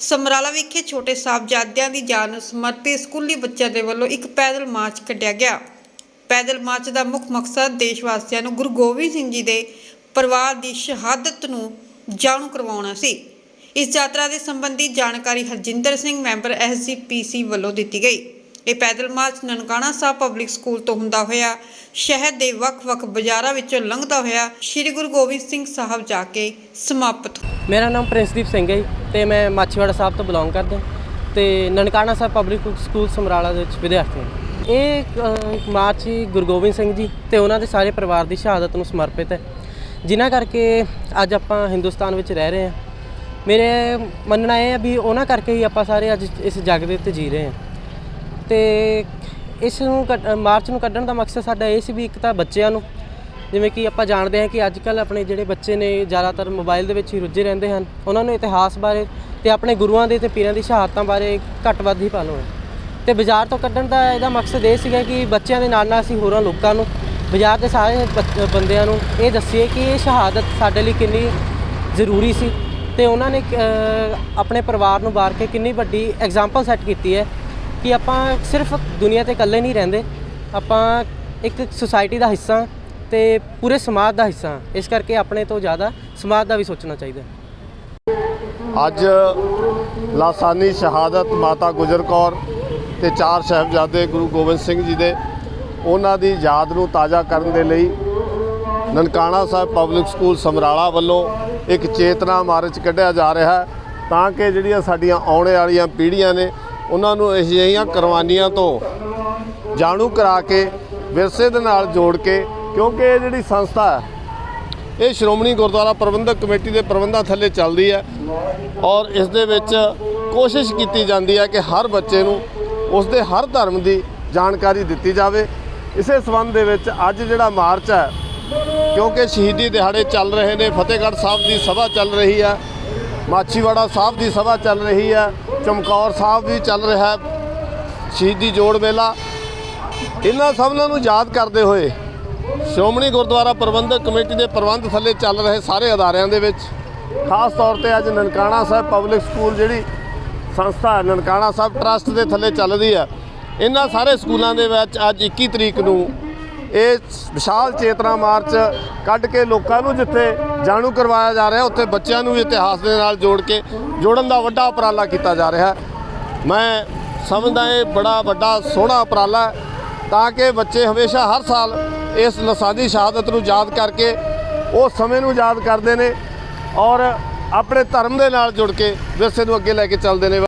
ਸਮਰਾਲਾ ਵਿਖੇ ਛੋਟੇ ਸਾਹਿਬਜ਼ਾਦਿਆਂ ਦੀ ਜਾਨ ਨੂੰ ਸਮਰਪਿਤ ਸਕੂਲੀ ਬੱਚਿਆਂ ਦੇ ਵੱਲੋਂ ਇੱਕ ਪੈਦਲ ਮਾਰਚ ਕੱਢਿਆ ਗਿਆ। ਪੈਦਲ ਮਾਰਚ ਦਾ ਮੁੱਖ ਮਕਸਦ ਦੇਸ਼ ਵਾਸੀਆਂ ਨੂੰ ਗੁਰੂ ਗੋਬਿੰਦ ਸਿੰਘ ਜੀ ਦੇ ਪਰਿਵਾਰ ਦੀ ਸ਼ਹਾਦਤ ਨੂੰ ਜਾਣੂ ਕਰਵਾਉਣਾ ਸੀ। ਇਸ ਯਾਤਰਾ ਦੇ ਸੰਬੰਧੀ ਜਾਣਕਾਰੀ ਹਰਜਿੰਦਰ ਸਿੰਘ ਮੈਂਬਰ ਐਸਜੀਪੀਸੀ ਵੱਲੋਂ ਦਿੱਤੀ ਗਈ। ਇਹ ਪੈਦਲ march Nankana Sahib public school ਤੋਂ ਹੁੰਦਾ ਹੋਇਆ, ਸ਼ਹਿਰ ਦੇ ਵੱਖ-ਵੱਖ ਬਾਜ਼ਾਰਾਂ ਵਿੱਚੋਂ ਲੰਘਦਾ ਹੋਇਆ ਸ੍ਰੀ ਗੁਰੂ ਗੋਬਿੰਦ ਸਿੰਘ ਸਾਹਿਬ ਜਾ ਕੇ ਸਮਾਪਤ ਮੇਰਾ ਨਾਮ ਪ੍ਰਿੰਸਦੀਪ ਸਿੰਘ ਹੈ ਜੀ ਤੇ ਮੈਂ ਮਾਛੀਵਾੜਾ ਸਾਹਿਬ ਤੋਂ ਬਿਲੋਂਗ ਕਰਦਾ ਤੇ ਨਨਕਾਣਾ ਸਾਹਿਬ ਪਬਲਿਕ ਸਕੂਲ ਸਮਰਾਲਾ ਦੇ ਵਿੱਚ ਵਿਦਿਆਰਥੀ ਹਾਂ। ਇਹ ਅ, ਮਾਰਚ ਹੀ ਗੁਰੂ ਗੋਬਿੰਦ ਸਿੰਘ ਜੀ ਤੇ ਉਹਨਾਂ ਦੇ ਸਾਰੇ ਪਰਿਵਾਰ ਦੀ ਸ਼ਹਾਦਤ ਨੂੰ ਸਮਰਪਿਤ ਹੈ ਜਿਨ੍ਹਾਂ ਕਰਕੇ ਅੱਜ ਆਪਾਂ ਹਿੰਦੁਸਤਾਨ ਵਿੱਚ ਰਹਿ ਰਹੇ ਹਾਂ। ਮੇਰੇ ਮੰਨਣਾ ਇਹ ਹੈ ਵੀ ਉਹਨਾਂ ਕਰਕੇ ਹੀ ਆਪਾਂ ਸਾਰੇ ਅੱਜ ਇਸ ਜੱਗ ਦੇ ਉੱਤੇ ਜੀ ਰਹੇ ਹਾਂ। ਤੇ ਇਸ ਨੂੰ ਕੱਢ- ਮਾਰਚ ਨੂੰ ਕੱਢਣ ਦਾ ਮਕਸਦ ਸਾਡਾ ਇਹ ਸੀ ਵੀ ਇੱਕ ਤਾਂ ਬੱਚਿਆਂ ਨੂੰ ਜਿਵੇਂ ਕਿ ਆਪਾਂ ਜਾਣਦੇ ਹਾਂ ਕਿ ਅੱਜ ਕੱਲ ਆਪਣੇ ਜਿਹੜੇ ਬੱਚੇ ਨੇ ਜ਼ਿਆਦਾਤਰ ਮੋਬਾਈਲ ਦੇ ਵਿੱਚ ਹੀ ਰੁੱਝੇ ਰਹਿੰਦੇ ਹਨ, ਉਹਨਾਂ ਨੂੰ ਇਤਿਹਾਸ ਬਾਰੇ ਤੇ ਆਪਣੇ ਗੁਰੂਆਂ ਦੇ ਤੇ ਪੀਰਾਂ ਦੀ ਸ਼ਹਾਦਤਾਂ ਬਾਰੇ ਘੱਟ ਵੱਧ ਹੀ ਪਾਲੋ ਹੈ। ਤੇ ਬਾਜ਼ਾਰ ਤੋਂ ਕੱਢਣ ਦਾ ਇਹਦਾ ਮਕਸਦ ਇਹ ਸੀਗਾ ਕਿ ਬੱਚਿਆਂ ਦੇ ਨਾਲ ਨਾਲ ਅਸੀਂ ਹੋਰਾਂ ਲੋਕਾਂ ਨੂੰ, ਬਾਜ਼ਾਰ ਦੇ ਸਾਰੇ ਬੱਚ- ਬੰਦਿਆਂ ਨੂੰ ਇਹ ਦੱਸੀਏ ਕਿ ਇਹ ਸ਼ਹਾਦਤ ਸਾਡੇ ਲਈ ਕਿੰਨੀ ਜ਼ਰੂਰੀ ਸੀ ਤੇ ਉਹਨਾਂ ਨੇ ਆਪਣੇ ਪਰਿਵਾਰ ਨੂੰ ਬਾਰ ਕੇ ਕਿੰਨੀ ਵੱਡੀ ਐਗਜ਼ਾਮਪਲ ਸੈੱਟ ਕੀਤੀ ਹੈ ਕਿ ਆਪਾਂ ਸਿਰਫ ਦੁਨੀਆ ਤੇ ਇਕੱਲੇ ਨਹੀਂ ਰਹਿੰਦੇ, ਆਪਾਂ ਇੱਕ ਸੁਸਾਇਟੀ ਦਾ ਹਿੱਸਾ ਤੇ ਪੂਰੇ ਸਮਾਜ ਦਾ ਹਿੱਸਾ ਹਾਂ। ਇਸ ਕਰਕੇ ਆਪਣੇ ਤੋਂ ਜ਼ਿਆਦਾ ਸਮਾਜ ਦਾ ਵੀ ਸੋਚਣਾ ਚਾਹੀਦਾ ਹੈ ਅੱਜ ਲਾਸਾਨੀ ਸ਼ਹਾਦਤ ਮਾਤਾ ਗੁਜਰ ਕੌਰ ਤੇ ਚਾਰ ਸਾਹਿਬਜ਼ਾਦੇ ਗੁਰੂ ਗੋਬਿੰਦ ਸਿੰਘ ਜੀ ਦੇ ਉਹਨਾਂ ਦੀ ਯਾਦ ਨੂੰ ਤਾਜ਼ਾ ਕਰਨ ਦੇ ਲਈ ਨਨਕਾਣਾ ਸਾਹਿਬ ਪਬਲਿਕ ਸਕੂਲ ਸਮਰਾਲਾ ਵੱਲੋਂ ਇੱਕ ਚੇਤਨਾ ਮਾਰਚ ਕੱਢਿਆ ਜਾ ਰਿਹਾ ਹੈ ਤਾਂ ਕਿ ਜਿਹੜੀਆਂ ਸਾਡੀਆਂ ਆਉਣ ਵਾਲੀਆਂ ਪੀੜ੍ਹੀਆਂ ਨੇ, ਉਹਨਾਂ ਨੂੰ ਅਜਿਹੀਆਂ ਕੁਰਬਾਨੀਆਂ ਤੋਂ ਜਾਣੂ ਕਰਾ ਕੇ ਵਿਰਸੇ ਦੇ ਨਾਲ ਜੋੜ ਕੇ ਕਿਉਂਕਿ ਇਹ ਜਿਹੜੀ ਸੰਸਥਾ ਹੈ, ਇਹ ਸ਼੍ਰੋਮਣੀ ਗੁਰਦੁਆਰਾ ਪ੍ਰਬੰਧਕ ਕਮੇਟੀ ਦੇ ਪ੍ਰਬੰਧਾਂ ਥੱਲੇ ਚੱਲਦੀ ਹੈ ਔਰ ਇਸ ਦੇ ਵਿੱਚ ਕੋਸ਼ਿਸ਼ ਕੀਤੀ ਜਾਂਦੀ ਹੈ ਕਿ ਹਰ ਬੱਚੇ ਨੂੰ ਉਸ ਦੇ ਹਰ ਧਰਮ ਦੀ ਜਾਣਕਾਰੀ ਦਿੱਤੀ ਜਾਵੇ। ਇਸੇ ਸਬੰਧ ਦੇ ਵਿੱਚ ਅੱਜ ਜਿਹੜਾ ਮਾਰਚ ਹੈ, ਕਿਉਂਕਿ ਸ਼ਹੀਦੀ ਦਿਹਾੜੇ ਚੱਲ ਰਹੇ ਨੇ, ਫਤਿਹਗੜ੍ਹ ਸਾਹਿਬ ਦੀ ਸਭਾ ਚੱਲ ਰਹੀ ਹੈ, ਮਾਛੀਵਾੜਾ ਸਾਹਿਬ ਦੀ ਸਭਾ ਚੱਲ ਰਹੀ ਹੈ, ਚਮਕੌਰ ਸਾਹਿਬ ਵੀ ਚੱਲ ਰਿਹਾ ਹੈ, ਸ਼ਹੀਦੀ ਜੋੜ ਮੇਲਾ। ਇਹਨਾਂ ਸਭਨਾਂ ਨੂੰ ਯਾਦ ਕਰਦੇ ਹੋਏ ਸ਼੍ਰੋਮਣੀ ਗੁਰਦੁਆਰਾ ਪ੍ਰਬੰਧਕ ਕਮੇਟੀ ਦੇ ਪ੍ਰਬੰਧ ਥੱਲੇ ਚੱਲ ਰਹੇ ਸਾਰੇ ਅਦਾਰਿਆਂ ਦੇ ਵਿੱਚ। ਖਾਸ ਤੌਰ ਤੇ ਅੱਜ ਨਨਕਾਣਾ ਸਾਹਿਬ ਪਬਲਿਕ ਸਕੂਲ ਜਿਹੜੀ ਸੰਸਥਾ ਹੈ, ਨਨਕਾਣਾ ਸਾਹਿਬ ਟਰਸਟ ਦੇ ਥੱਲੇ ਚੱਲਦੀ ਹੈ। ਇਹਨਾਂ ਸਾਰੇ ਸਕੂਲਾਂ ਦੇ ਵਿੱਚ ਅੱਜ 21 ਤਰੀਕ ਨੂੰ ਇਹ ਵਿਸ਼ਾਲ ਚੇਤਨਾ ਮਾਰਚ ਕੱਢ ਕੇ ਲੋਕਾਂ ਨੂੰ ਜਿੱਥੇ ਜਾਣੂ ਕਰਵਾਇਆ ਜਾ ਰਿਹਾ ਉੱਥੇ ਬੱਚਿਆਂ ਨੂੰ ਵੀ ਇਤਿਹਾਸ ਦੇ ਨਾਲ ਜੋੜ ਕੇ ਜੋੜਨ ਦਾ ਵੱਡਾ ਉਪਰਾਲਾ ਕੀਤਾ ਜਾ ਰਿਹਾ ਮੈਂ ਸਮਝਦਾ ਇਹ ਬੜਾ ਵੱਡਾ ਸੋਹਣਾ ਉਪਰਾਲਾ ਹੈ। ਤਾਂ ਕਿ ਬੱਚੇ ਹਮੇਸ਼ਾ ਹਰ ਸਾਲ ਇਸ ਲਸਾਨੀ ਸ਼ਹਾਦਤ ਨੂੰ ਯਾਦ ਕਰਕੇ ਉਹ ਸਮੇਂ ਨੂੰ ਯਾਦ ਕਰਦੇ ਨੇ ਔਰ ਆਪਣੇ ਧਰਮ ਦੇ ਨਾਲ ਜੁੜ ਕੇ ਵਿਰਸੇ ਨੂੰ ਅੱਗੇ ਲੈ ਕੇ ਚੱਲਦੇ ਨੇ।